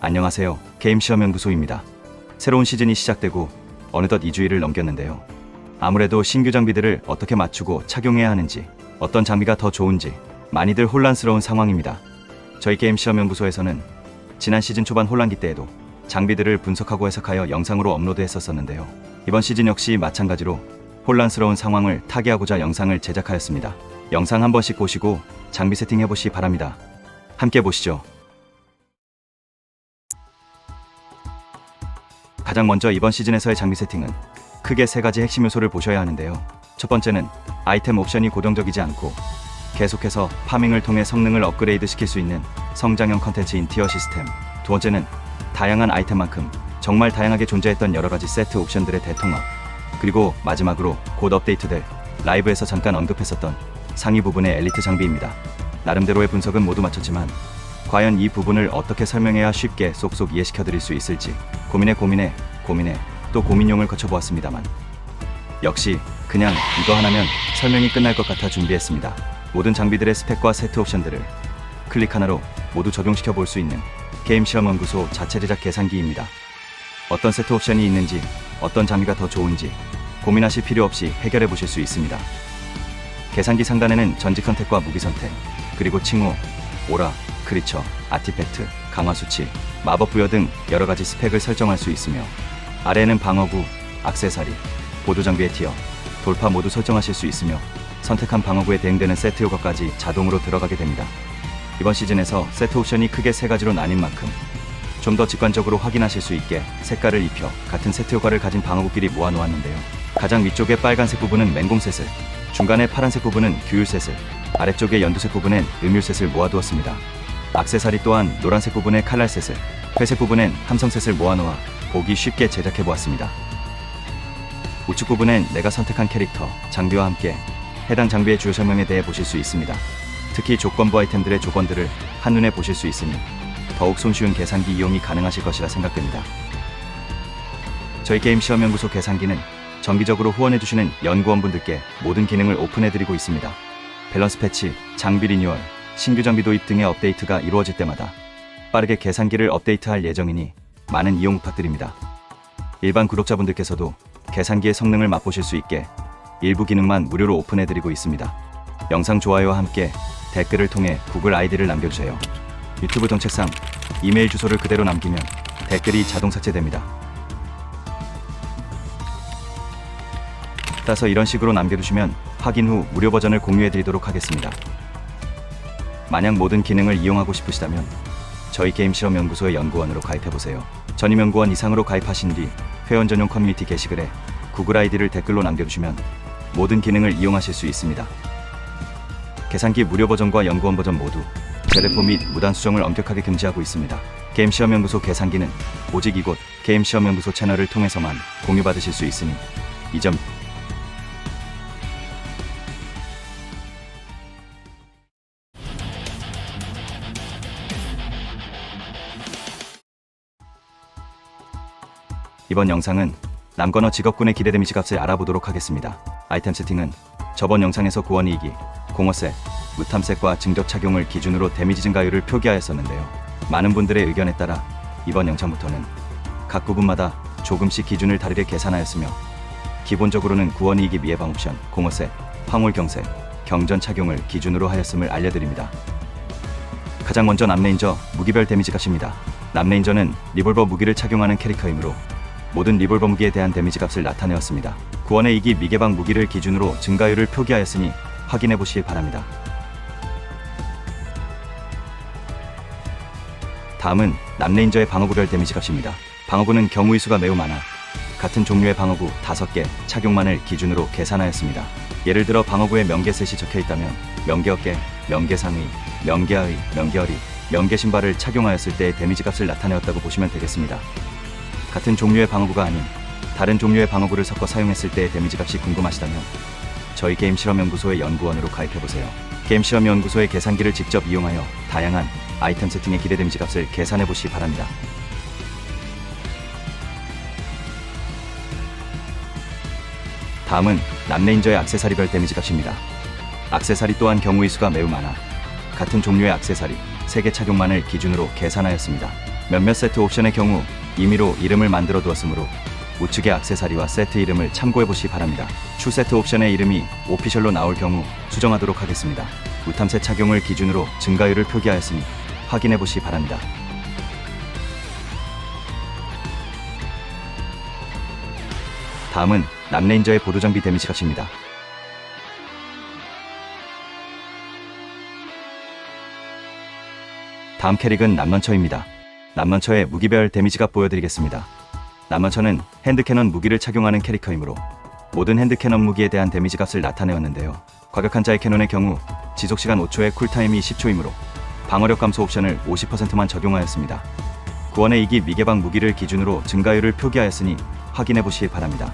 안녕하세요. 게임 시험 연구소입니다. 새로운 시즌이 시작되고 어느덧 2주일을 넘겼는데요. 아무래도 신규 장비들을 어떻게 맞추고 착용해야 하는지, 어떤 장비가 더 좋은지 많이들 혼란스러운 상황입니다. 저희 게임 시험 연구소에서는 지난 시즌 초반 혼란기 때에도 장비들을 분석하고 해석하여 영상으로 업로드했었었는데요. 이번 시즌 역시 마찬가지로 혼란스러운 상황을 타개하고자 영상을 제작하였습니다. 영상 한 번씩 보시고 장비 세팅해 보시 바랍니다. 함께 보시죠. 가장 먼저 이번 시즌에서의 장비 세팅은 크게 세 가지 핵심 요소를 보셔야 하는데요. 첫 번째는 아이템 옵션이 고정적이지 않고 계속해서 파밍을 통해 성능을 업그레이드 시킬 수 있는 성장형 컨텐츠인 티어 시스템. 두 번째는 다양한 아이템만큼 정말 다양하게 존재했던 여러 가지 세트 옵션들의 대통합. 그리고 마지막으로 곧 업데이트될 라이브에서 잠깐 언급했었던 상위 부분의 엘리트 장비입니다. 나름대로의 분석은 모두 마쳤지만 과연 이 부분을 어떻게 설명해야 쉽게 쏙쏙 이해시켜 드릴 수 있을지 고민에 고민에 고민에 또 고민용을 거쳐보았습니다만 역시 그냥 이거 하나면 설명이 끝날 것 같아 준비했습니다. 모든 장비들의 스펙과 세트 옵션들을 클릭 하나로 모두 적용시켜 볼 수 있는 게임 시험 연구소 자체 제작 계산기입니다. 어떤 세트 옵션이 있는지 어떤 장비가 더 좋은지 고민하실 필요 없이 해결해 보실 수 있습니다. 계산기 상단에는 전직 선택과 무기 선택, 그리고 칭호, 오라, 크리처, 아티팩트, 강화 수치, 마법 부여 등 여러 가지 스펙을 설정할 수 있으며 아래에는 방어구, 악세사리, 보조 장비의 티어, 돌파 모두 설정하실 수 있으며 선택한 방어구에 대응되는 세트 효과까지 자동으로 들어가게 됩니다. 이번 시즌에서 세트 옵션이 크게 세 가지로 나뉜 만큼 좀 더 직관적으로 확인하실 수 있게 색깔을 입혀 같은 세트 효과를 가진 방어구끼리 모아놓았는데요. 가장 위쪽의 빨간색 부분은 맹공셋을, 중간의 파란색 부분은 규율셋을, 아래쪽의 연두색 부분엔 음율셋을 모아두었습니다. 악세사리 또한 노란색 부분에 칼날셋을, 회색 부분엔 함성셋을 모아놓아 보기 쉽게 제작해보았습니다. 우측 부분엔 내가 선택한 캐릭터, 장비와 함께 해당 장비의 주요 설명에 대해 보실 수 있습니다. 특히 조건부 아이템들의 조건들을 한눈에 보실 수 있으니 더욱 손쉬운 계산기 이용이 가능하실 것이라 생각됩니다. 저희 게임 시험연구소 계산기는 정기적으로 후원해주시는 연구원분들께 모든 기능을 오픈해드리고 있습니다. 밸런스 패치, 장비 리뉴얼, 신규 장비 도입 등의 업데이트가 이루어질 때마다 빠르게 계산기를 업데이트할 예정이니 많은 이용 부탁드립니다. 일반 구독자분들께서도 계산기의 성능을 맛보실 수 있게 일부 기능만 무료로 오픈해드리고 있습니다. 영상 좋아요와 함께 댓글을 통해 구글 아이디를 남겨주세요. 유튜브 정책상 이메일 주소를 그대로 남기면 댓글이 자동 삭제됩니다. 따라서 이런 식으로 남겨두시면 확인 후 무료 버전을 공유해드리도록 하겠습니다. 만약 모든 기능을 이용하고 싶으시다면 저희 게임 실험 연구소의 연구원으로 가입해 보세요. 전임 연구원 이상으로 가입하신 뒤 회원 전용 커뮤니티 게시글에 구글 아이디를 댓글로 남겨주시면 모든 기능을 이용하실 수 있습니다. 계산기 무료 버전과 연구원 버전 모두 재래포 및 무단 수정을 엄격하게 금지하고 있습니다. 게임 시험 연구소 계산기는 오직 이곳 게임 시험 연구소 채널을 통해서만 공유받으실 수 있으니 이 점 이번 영상은 남건어 직업군의 기대 데미지 값을 알아보도록 하겠습니다. 아이템 세팅은 저번 영상에서 구원 이기, 공허셋, 무탐색과 증적 착용을 기준으로 데미지 증가율을 표기하였었는데요. 많은 분들의 의견에 따라 이번 영상부터는 각 부분마다 조금씩 기준을 다르게 계산하였으며 기본적으로는 구원 이기 미해방 옵션, 공허셋, 황홀 경색, 경전 착용을 기준으로 하였음을 알려드립니다. 가장 먼저 남레인저 무기별 데미지 값입니다. 남레인저는 리볼버 무기를 착용하는 캐릭터이므로 모든 리볼버 무기에 대한 데미지 값을 나타내었습니다. 구원의 이기 미개방 무기를 기준으로 증가율을 표기하였으니 확인해 보시기 바랍니다. 다음은 남레인저의 방어구별 데미지 값입니다. 방어구는 경우의 수가 매우 많아 같은 종류의 방어구 5개 착용만을 기준으로 계산하였습니다. 예를 들어 방어구에 명계셋이 적혀 있다면 명계어깨, 명계상의, 명계하의, 명계어리, 명계신발을 착용하였을 때의 데미지 값을 나타내었다고 보시면 되겠습니다. 같은 종류의 방어구가 아닌 다른 종류의 방어구를 섞어 사용했을 때의 데미지 값이 궁금하시다면 저희 게임 실험 연구소의 연구원으로 가입해 보세요. 게임 실험 연구소의 계산기를 직접 이용하여 다양한 아이템 세팅의 기대 데미지 값을 계산해 보시기 바랍니다. 다음은 남레인저의 악세사리별 데미지 값입니다. 악세사리 또한 경우의 수가 매우 많아 같은 종류의 악세사리 3개 착용만을 기준으로 계산하였습니다. 몇몇 세트 옵션의 경우 임의로 이름을 만들어 두었으므로 우측의 액세서리와 세트 이름을 참고해 보시기 바랍니다. 추 세트 옵션의 이름이 오피셜로 나올 경우 수정하도록 하겠습니다. 우탐세 착용을 기준으로 증가율을 표기하였으니 확인해 보시기 바랍니다. 다음은 남레인저의 보도 장비 데미지 값입니다. 다음 캐릭은 남런처입니다. 남런처의 무기별 데미지값 보여드리겠습니다. 남런처는 핸드캐넌 무기를 착용하는 캐릭터이므로 모든 핸드캐넌 무기에 대한 데미지 값을 나타내었는데요. 과격한 자의 캐논의 경우 지속시간 5초에 쿨타임이 10초이므로 방어력 감소 옵션을 50%만 적용하였습니다. 구원의 이기 미개방 무기를 기준으로 증가율을 표기하였으니 확인해 보시기 바랍니다.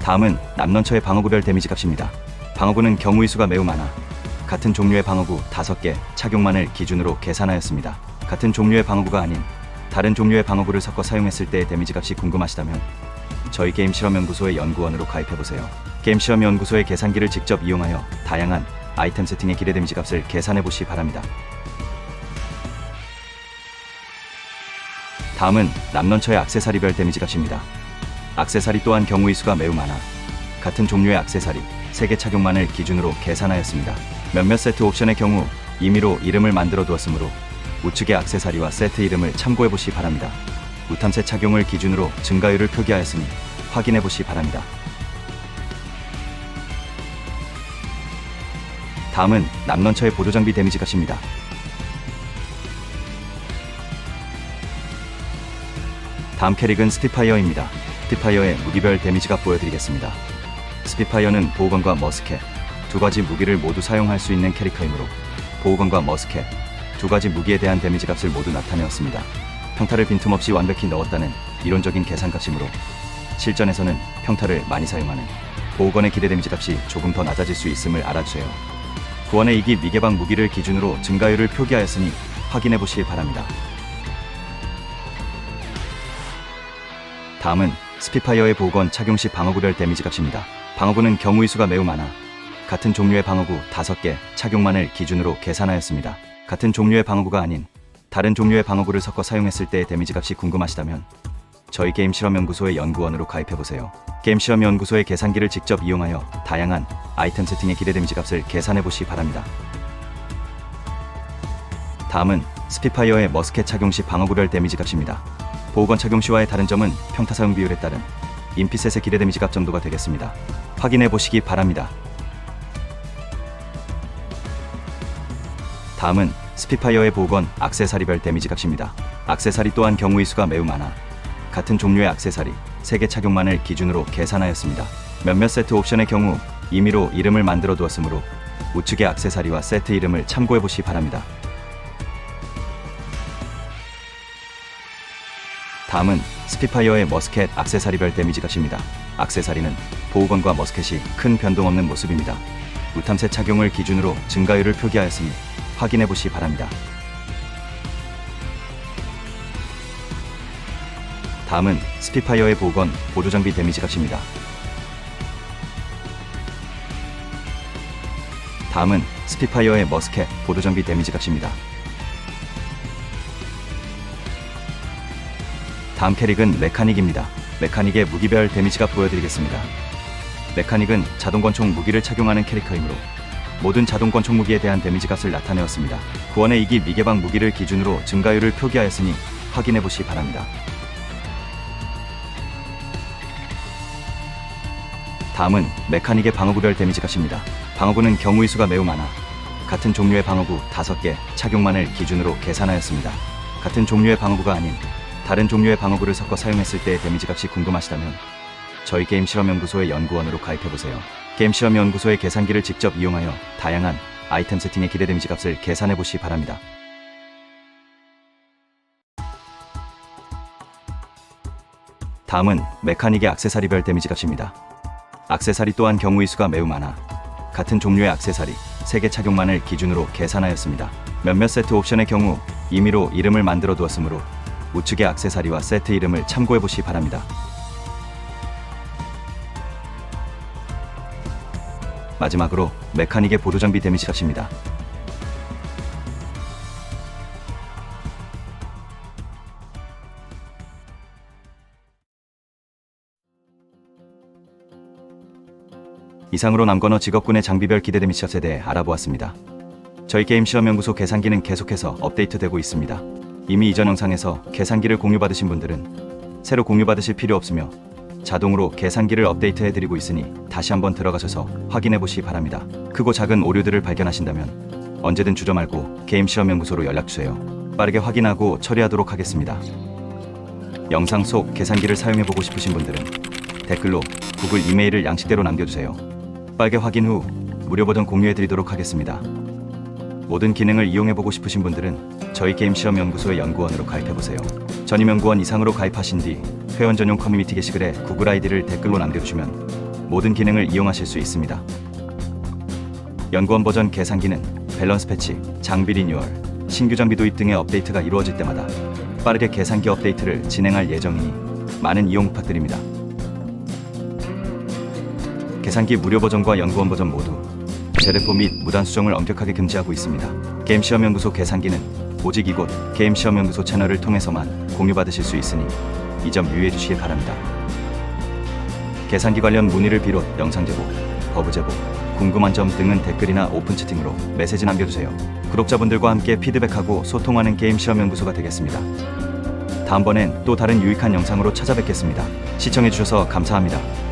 다음은 남런처의 방어구별 데미지 값입니다. 방어구는 경우의 수가 매우 많아 같은 종류의 방어구 5개 착용만을 기준으로 계산하였습니다. 같은 종류의 방어구가 아닌 다른 종류의 방어구를 섞어 사용했을 때의 데미지 값이 궁금하시다면 저희 게임 실험 연구소의 연구원으로 가입해 보세요. 게임 실험 연구소의 계산기를 직접 이용하여 다양한 아이템 세팅의 기대 데미지 값을 계산해 보시기 바랍니다. 다음은 남런처의 액세서리별 데미지 값입니다. 액세서리 또한 경우의 수가 매우 많아 같은 종류의 액세서리 3개 착용만을 기준으로 계산하였습니다. 몇몇 세트 옵션의 경우 임의로 이름을 만들어 두었으므로 우측의 액세서리와 세트 이름을 참고해 보시기 바랍니다. 우탐세 착용을 기준으로 증가율을 표기하였으니 확인해 보시기 바랍니다. 다음은 남런처의 보조장비 데미지 값입니다. 다음 캐릭은 스피파이어입니다. 스피파이어의 무기별 데미지값 보여드리겠습니다. 스피파이어는 보호건과 머스켓 두 가지 무기를 모두 사용할 수 있는 캐릭터이므로 보호건과 머스켓 두 가지 무기에 대한 데미지 값을 모두 나타내었습니다. 평타를 빈틈없이 완벽히 넣었다는 이론적인 계산값이므로 실전에서는 평타를 많이 사용하는 보호건의 기대 데미지 값이 조금 더 낮아질 수 있음을 알아주세요. 구원의 이기 미개방 무기를 기준으로 증가율을 표기하였으니 확인해 보시기 바랍니다. 다음은 스피파이어의 보건 착용 시 방어구별 데미지 값입니다. 방어구는 경우의 수가 매우 많아 같은 종류의 방어구 5개 착용만을 기준으로 계산하였습니다. 같은 종류의 방어구가 아닌 다른 종류의 방어구를 섞어 사용했을 때의 데미지 값이 궁금하시다면 저희 게임 실험 연구소의 연구원으로 가입해 보세요. 게임 실험 연구소의 계산기를 직접 이용하여 다양한 아이템 세팅의 기대 데미지 값을 계산해 보시기 바랍니다. 다음은 스피파이어의 머스켓 착용 시 방어구별 데미지 값입니다. 보호건 착용 시와의 다른 점은 평타 사용 비율에 따른 인피셋의 기대 데미지 값 정도가 되겠습니다. 확인해 보시기 바랍니다. 다음은 스피파이어의 보건 악세사리별 데미지 값입니다. 악세사리 또한 경우의 수가 매우 많아 같은 종류의 악세사리 3개 착용만을 기준으로 계산하였습니다. 몇몇 세트 옵션의 경우 임의로 이름을 만들어 두었으므로 우측의 악세사리와 세트 이름을 참고해 보시기 바랍니다. 다음은 스피파이어의 머스켓 악세사리별 데미지 값입니다. 악세사리는 보호건과 머스켓이 큰 변동 없는 모습입니다. 우탐세 착용을 기준으로 증가율을 표기하였으니 확인해 보시기 바랍니다. 다음은 스피파이어의 보건 보조장비 데미지 값입니다. 다음은 스피파이어의 머스켓 보조장비 데미지 값입니다. 다음 캐릭은 메카닉입니다. 메카닉의 무기별 데미지값 보여드리겠습니다. 메카닉은 자동권총 무기를 착용하는 캐릭터이므로 모든 자동권 총 무기에 대한 데미지 값을 나타내었습니다. 구원의 이기 미개방 무기를 기준으로 증가율을 표기하였으니 확인해 보시기 바랍니다. 다음은 메카닉의 방어구별 데미지 값입니다. 방어구는 경우의 수가 매우 많아 같은 종류의 방어구 5개 착용만을 기준으로 계산하였습니다. 같은 종류의 방어구가 아닌 다른 종류의 방어구를 섞어 사용했을 때의 데미지 값이 궁금하시다면 저희 게임 실험 연구소의 연구원으로 가입해 보세요. 게임 실험 연구소의 계산기를 직접 이용하여 다양한 아이템 세팅의 기대 데미지 값을 계산해 보시기 바랍니다. 다음은 메카닉의 악세사리별 데미지 값입니다. 악세사리 또한 경우의 수가 매우 많아 같은 종류의 악세사리 3개 착용만을 기준으로 계산하였습니다. 몇몇 세트 옵션의 경우 임의로 이름을 만들어 두었으므로 우측의 악세사리와 세트 이름을 참고해 보시기 바랍니다. 마지막으로 메카닉의 보조장비 데미지 샷입니다. 이상으로 남건어 직업군의 장비별 기대 데미지 샷에 대해 알아보았습니다. 저희 게임 실험 연구소 계산기는 계속해서 업데이트되고 있습니다. 이미 이전 영상에서 계산기를 공유받으신 분들은 새로 공유받으실 필요 없으며 자동으로 계산기를 업데이트해드리고 있으니 다시 한번 들어가셔서 확인해 보시기 바랍니다. 크고 작은 오류들을 발견하신다면 언제든 주저 말고 게임 시험 연구소로 연락 주세요. 빠르게 확인하고 처리하도록 하겠습니다. 영상 속 계산기를 사용해 보고 싶으신 분들은 댓글로 구글 이메일을 양식대로 남겨주세요. 빠르게 확인 후 무료 버전 공유해 드리도록 하겠습니다. 모든 기능을 이용해 보고 싶으신 분들은 저희 게임 시험 연구소의 연구원으로 가입해 보세요. 전임 연 구원 이상으로 가입하신 뒤 회원 전용 커뮤니티 게시글에 구글 아이디를 댓글로 남겨주시면 모든 기능을 이용하실 수 있습니다. 연구원 버전 계산기는 밸런스 패치, 장비 리뉴얼, 신규 장비 도입 등의 업데이트가 이루어질 때마다 빠르게 계산기 업데이트를 진행할 예정이니 많은 이용 부탁드립니다. 계산기 무료 버전과 연구원 버전 모두 재래포 및 무단 수정을 엄격하게 금지하고 있습니다. 게임 시험 연구소 계산기는 오직 이곳 게임 시험 연구소 채널을 통해서만 공유받으실 수 있으니 이 점 유의해 주시길 바랍니다. 계산기 관련 문의를 비롯 영상 제보, 버브 제보, 궁금한 점 등은 댓글이나 오픈 채팅으로 메시지 남겨주세요. 구독자분들과 함께 피드백하고 소통하는 게임 시험 연구소가 되겠습니다. 다음번엔 또 다른 유익한 영상으로 찾아뵙겠습니다. 시청해주셔서 감사합니다.